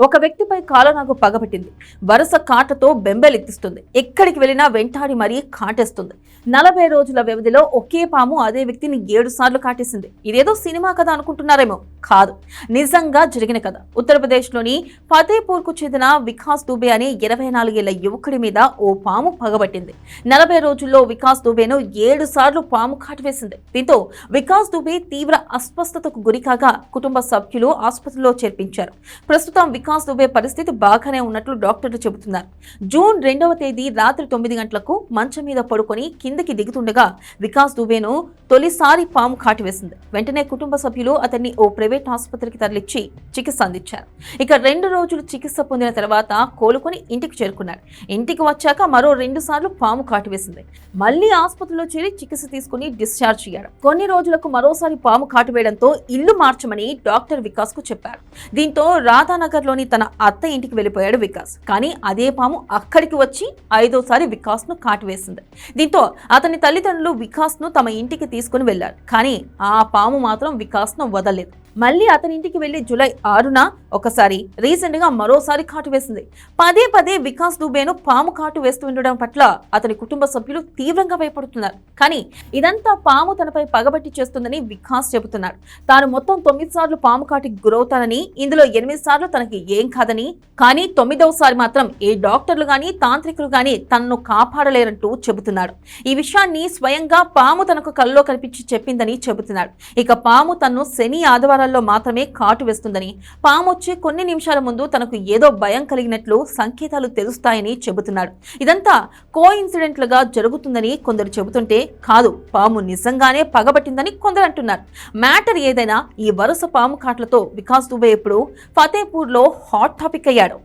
ఒక వ్యక్తిపై కాలనాగు పగబట్టింది. వరుస కాటతో బెంబెలెత్తిస్తుంది. ఎక్కడికి వెళ్ళినా వెంటాడి మరీ కాటేస్తుంది. నలభై రోజుల వ్యవధిలో ఒకే పాము అదే వ్యక్తిని ఏడు సార్లు కాటేసింది. ఇదేదో సినిమా కథ అనుకుంటున్నారేమో. కాదు. నిజంగా జరిగిన కథ. ఉత్తరప్రదేశ్లోని ఫతేపూర్కు చెందిన వికాస్ దుబే అనే ఇరవై నాలుగేళ్ళ యువకుడి మీద ఓ పాము పగబట్టింది. నలభై రోజుల్లో వికాస్ దుబేను ఏడు సార్లు పాము కాటివేసింది. దీంతో వికాస్ దుబే తీవ్ర అస్వస్థతకు గురికాగా కుటుంబ సభ్యులు ఆసుపత్రిలో చేర్పించారు. ప్రస్తుతం వికాస్ దుబే పరిస్థితి బాగానే ఉన్నట్లు డాక్టర్లు చెబుతున్నారు. జూన్ రెండవ తేదీ రాత్రి తొమ్మిది గంటలకు మంచం మీద పడుకొని కిందకి దిగుతుండగా వికాస్ దుబేను తొలిసారి పాము కాటివేసింది వెంటనే కుటుంబ సభ్యులు అతన్ని ఓ ప్రైవేట్ ఆసుపత్రికి తరలిచ్చి చికిత్స అందించారు. ఇక రెండు రోజులు చికిత్స పొందిన తర్వాత కోలుకొని ఇంటికి చేరుకున్నాడు ఇంటికి వచ్చాక మరో రెండు సార్లు పాము కాటివేసింది మళ్ళీ ఆసుపత్రిలో చేరి చికిత్స తీసుకుని డిశ్చార్జ్ అయ్యాడు కొన్ని రోజులకు మరోసారి పాము కాటివేయడంతో ఇల్లు మార్చమని డాక్టర్ వికాస్కు చెప్పారు. దీంతో రాధానగర్లోని తన అత్త ఇంటికి వెళ్ళిపోయాడు వికాస్. కానీ అదే పాము అక్కడికి వచ్చి ఐదోసారి వికాస్ను కాటివేసింది దీంతో అతని తల్లిదండ్రులు వికాస్ను తమ ఇంటికి తీసుకుని వెళ్ళారు కానీ ఆ పాము మాత్రం వికాస్ను వదలలేదు. మళ్ళీ అతని ఇంటికి వెళ్ళి జూలై ఆరున ఒకసారి రీసెంట్గా మరోసారి కాటు వేసింది. పదే పదే వికాస్ దుబేను పాము కాటు వేస్తూ ఉండడం పట్ల అతని కుటుంబ సభ్యులు తీవ్రంగా భయపడుతున్నారు. కానీ ఇదంతా పాము తనపై పగబట్టి చేస్తుందని వికాస్ చెబుతున్నాడు. తాను మొత్తం తొమ్మిది సార్లు పాము కాటికి గురవుతానని ఇందులో ఎనిమిది సార్లు తనకి ఏం కాదని కానీ తొమ్మిదవసారి మాత్రం ఏ డాక్టర్లు గాని తాంత్రికులు గాని తనను కాపాడలేరంటూ చెబుతున్నాడు. ఈ విషయాన్ని స్వయంగా పాము తనకు కల్లో కనిపించి చెప్పిందని చెబుతున్నాడు. ఇక పాము తను శని నిమిషాలలో మాత్రమే కాటు వేస్తుందని. పాము వచ్చే కొన్ని నిమిషాల ముందు తనకు ఏదో భయం కలిగినట్లు సంకేతాలు తెలుస్తాయని చెబుతున్నాడు. ఇదంతా కో ఇన్సిడెంట్లుగా జరుగుతుందని కొందరు చెబుతుంటే కాదు పాము నిజంగానే పగబట్టిందని కొందరు అంటున్నారు. మ్యాటర్ ఏదైనా ఈ వరుస పాము కాట్లతో వికాస్ దుబే ఇప్పుడు ఫతేపూర్లో హాట్ టాపిక్ అయ్యాడు.